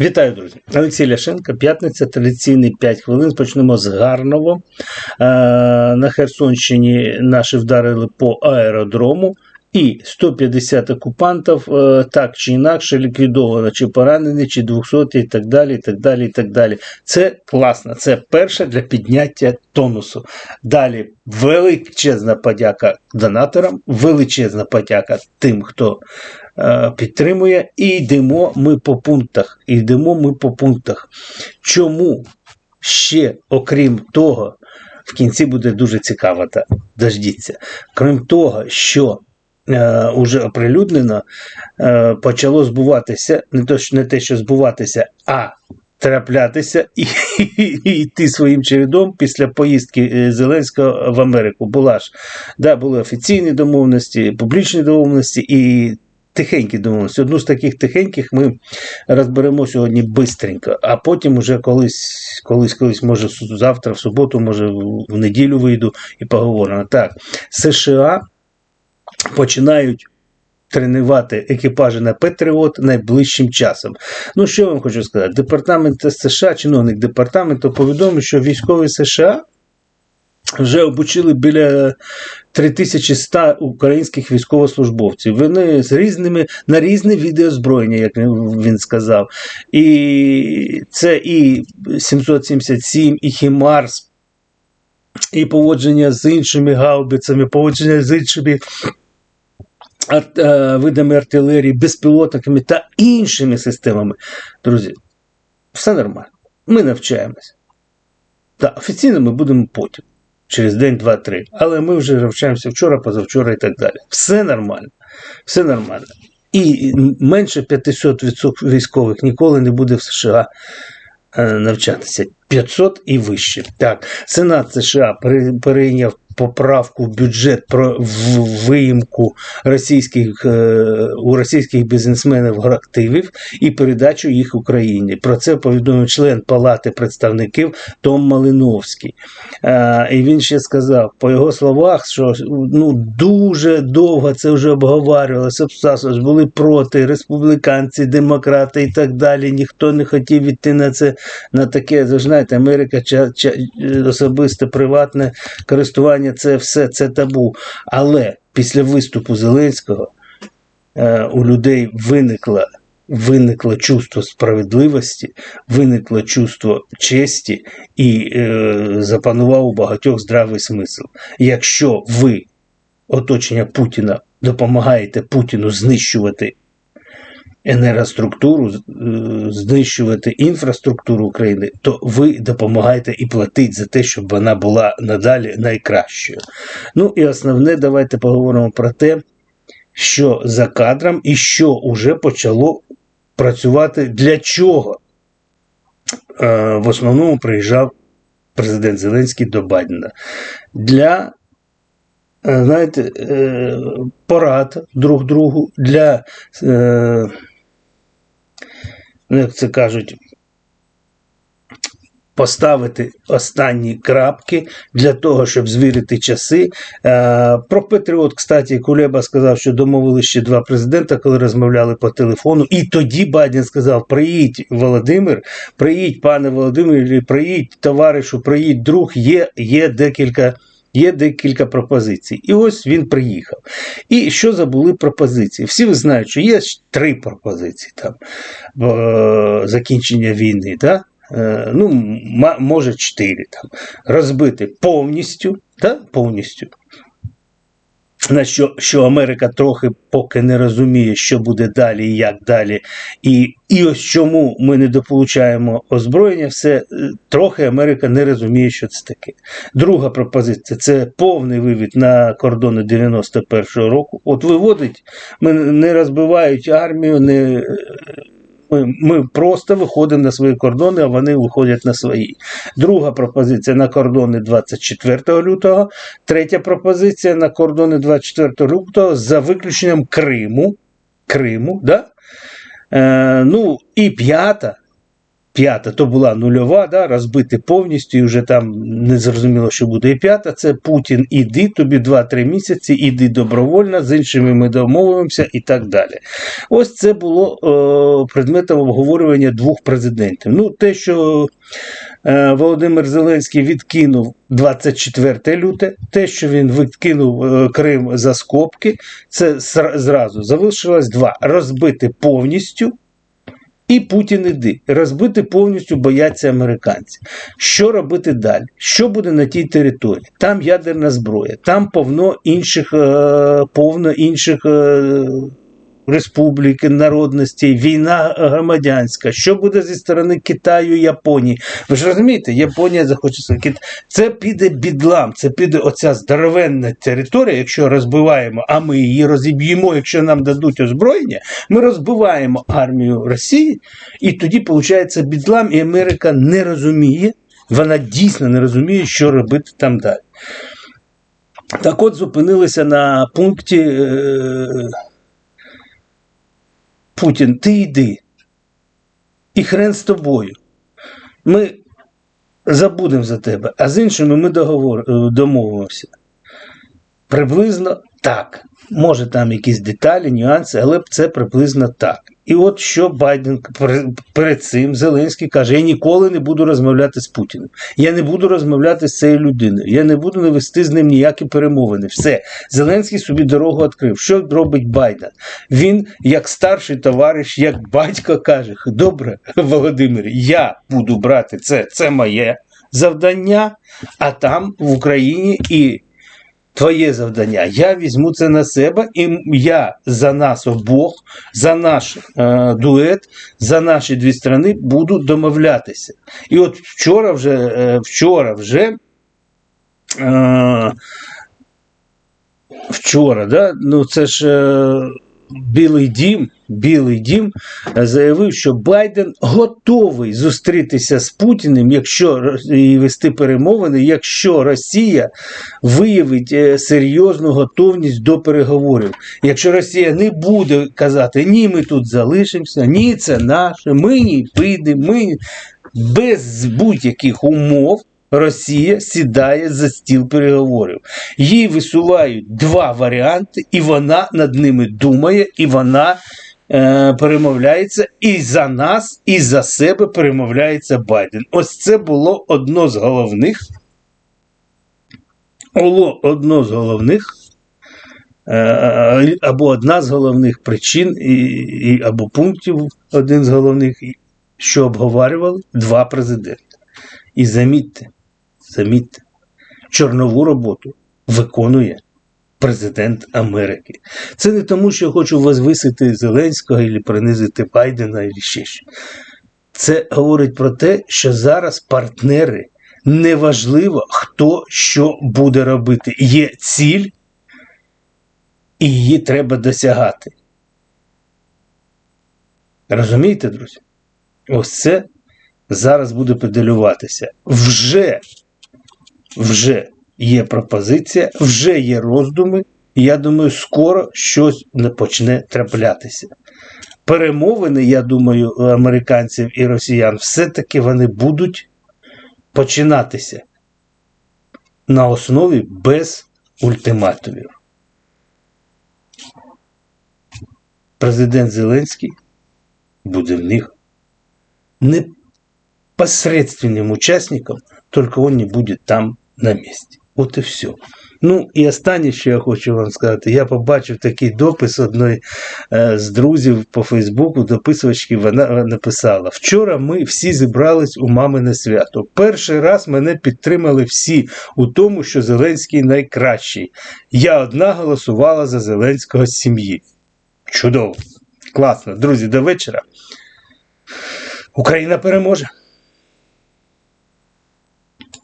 Вітаю, друзі! Олексій Ляшенко, п'ятниця, традиційний 5 хвилин. Почнемо з Гарного. Е, на Херсонщині наші вдарили по аеродрому. І 150 окупантів е, так чи інакше ліквідовано, чи поранені, чи 200 і так далі. і так далі, і так далі. Це класно. Це перше для підняття тонусу. Далі величезна подяка донаторам, величезна подяка тим, хто е, підтримує. І йдемо ми по пунктах. Йдемо ми по пунктах. Чому ще, окрім того, в кінці буде дуже цікаво, та дождіться. Крім того, що е, уже оприлюднено, е, почало збуватися, не, то, не те, що збуватися, а траплятися і, і йти своїм чередом після поїздки е, Зеленського в Америку. Була ж, да, були офіційні домовленості, публічні домовленості і тихенькі домовленості. Одну з таких тихеньких ми розберемо сьогодні бистренько, а потім уже колись, колись, колись, може завтра, в суботу, може в неділю вийду і поговоримо. Так, США починають тренувати екіпажі на Петріот найближчим часом. Ну, що я вам хочу сказати? Департамент США, чиновник департаменту повідомив, що військові США вже обучили біля 3100 українських військовослужбовців. Вони з різними на різне відеозброєння, як він сказав. І це і 777, і Хімарс, і поводження з іншими гаубицями, поводження з іншими видами артилерії, безпілотниками та іншими системами. Друзі, все нормально. Ми навчаємося. Так, офіційно ми будемо потім, через день, два, три. Але ми вже навчаємося вчора, позавчора і так далі. Все нормально. Все нормально. І менше 500 відсотків військових ніколи не буде в США е, навчатися. 500 і вище. Так, Сенат США перейняв поправку в бюджет про виїмку російських е, у російських бізнесменів активів і передачу їх Україні. Про це повідомив член Палати представників Том Малиновський. Е, і він ще сказав, по його словах, що ну дуже довго це вже обговорювалося, обсасувалось, були проти республіканці, демократи і так далі. Ніхто не хотів іти на це на таке. Ви знаєте, Америка ча, ча, особисте приватне користування це все це табу. Але після виступу Зеленського е, у людей виникло, виникло чувство справедливості, виникло чувство честі і е, запанував у багатьох здравий смисл. Якщо ви, оточення Путіна, допомагаєте Путіну знищувати енергоструктуру, е, знищувати інфраструктуру України, то ви допомагаєте і платить за те, щоб вона була надалі найкращою. Ну і основне, давайте поговоримо про те, що за кадром і що вже почало працювати для чого. Е, В основному приїжджав президент Зеленський до Байдена. Для е, знаєте, порад друг другу, для ну, як це кажуть, поставити останні крапки для того, щоб звірити часи. Е, Про Петріот, кстати, Кулеба сказав, що домовили ще два президента, коли розмовляли по телефону. І тоді Байден сказав: приїдь, Володимир, приїдь, пане Володимир, приїдь, товаришу, приїдь, друг, є, є декілька. Є декілька пропозицій. І ось він приїхав. І що забули пропозиції? Всі знають, що є три пропозиції там е, закінчення війни. Да? Е, ну, може, чотири там. Розбити повністю, да? повністю. На що, що Америка трохи поки не розуміє, що буде далі і як далі. І, і ось чому ми не дополучаємо озброєння, все е, трохи Америка не розуміє, що це таке. Друга пропозиція це повний вивід на кордони 91-го року. От виводить, не розбивають армію, не. Ми, ми просто виходимо на свої кордони, а вони виходять на свої. Друга пропозиція на кордони 24 лютого. Третя пропозиція на кордони 24 лютого за виключенням Криму. Криму, да? е, ну і п'ята п'ята то була нульова, да, розбити повністю, і вже там не зрозуміло, що буде. І п'ята це Путін, іди, тобі 2-3 місяці, іди добровольно, з іншими ми домовимося і так далі. Ось це було е, предметом обговорювання двох президентів. Ну, те, що е, Володимир Зеленський відкинув 24 люте, те, що він відкинув е, Крим за скобки, це зразу залишилось два: розбити повністю. І Путін іди. Розбити повністю бояться американці. Що робити далі? Що буде на тій території? Там ядерна зброя, там повно інших, е, повно інших е, республік, народностей, війна громадянська. Що буде зі сторони Китаю, Японії? Ви ж розумієте, Японія захоче Кит... Це піде бідлам, це піде оця здоровенна територія, якщо розбиваємо, а ми її розіб'ємо, якщо нам дадуть озброєння, ми розбиваємо армію Росії, і тоді виходить бідлам, і Америка не розуміє, вона дійсно не розуміє, що робити там далі. Так от зупинилися на пункті е, Путін, ти йди. І хрен з тобою. Ми забудемо за тебе, а з іншими ми договор, е, домовимося. Приблизно так. Може там якісь деталі, нюанси, але це приблизно так. І от що Байден перед цим Зеленський каже: я ніколи не буду розмовляти з Путіним. Я не буду розмовляти з цією людиною. Я не буду не вести з ним ніякі перемовини. Все. Зеленський собі дорогу відкрив. Що робить Байден? Він, як старший товариш, як батько, каже: Добре, Володимир, я буду брати це, це моє завдання, а там в Україні і твоє завдання. Я візьму це на себе, і я за нас обох, за наш е, дует, за наші дві страни буду домовлятися. І от вчора вже, е, вчора вже. Е, вчора, да? ну це ж е, Білий Дім, Білий Дім е, заявив, що Байден готовий зустрітися з Путіним, якщо і вести перемовини, якщо Росія виявить е, серйозну готовність до переговорів. Якщо Росія не буде казати ні, ми тут залишимося, ні, це наше, ми ні підемо, ми без будь-яких умов. Росія сідає за стіл переговорів. Їй висувають два варіанти, і вона над ними думає, і вона е, перемовляється і за нас, і за себе перемовляється Байден. Ось це було одно з головних. Було одно з головних. е, Або одна з головних причин, і, і, або пунктів, один з головних, що обговорювали два президенти. І замітьте, замітьте, чорнову роботу виконує президент Америки. Це не тому, що я хочу возвисити Зеленського або принизити Байдена, або ще що. Це говорить про те, що зараз партнери неважливо, хто що буде робити. Є ціль, і її треба досягати. Розумієте, друзі? Ось це зараз буде педалюватися. Вже, вже є пропозиція, вже є роздуми, і я думаю, скоро щось не почне траплятися. Перемовини, я думаю, американців і росіян все-таки вони будуть починатися на основі без ультиматумів. Президент Зеленський буде в них непосредственным участником, только он не будет там на місці. От і все. Ну і останнє, що я хочу вам сказати, я побачив такий допис одної з друзів по Фейсбуку, дописувачки, вона написала: Вчора ми всі зібрались у мамине свято. Перший раз мене підтримали всі у тому, що Зеленський найкращий. Я одна голосувала за Зеленського з сім'ї. Чудово, класно. Друзі, до вечора. Україна переможе.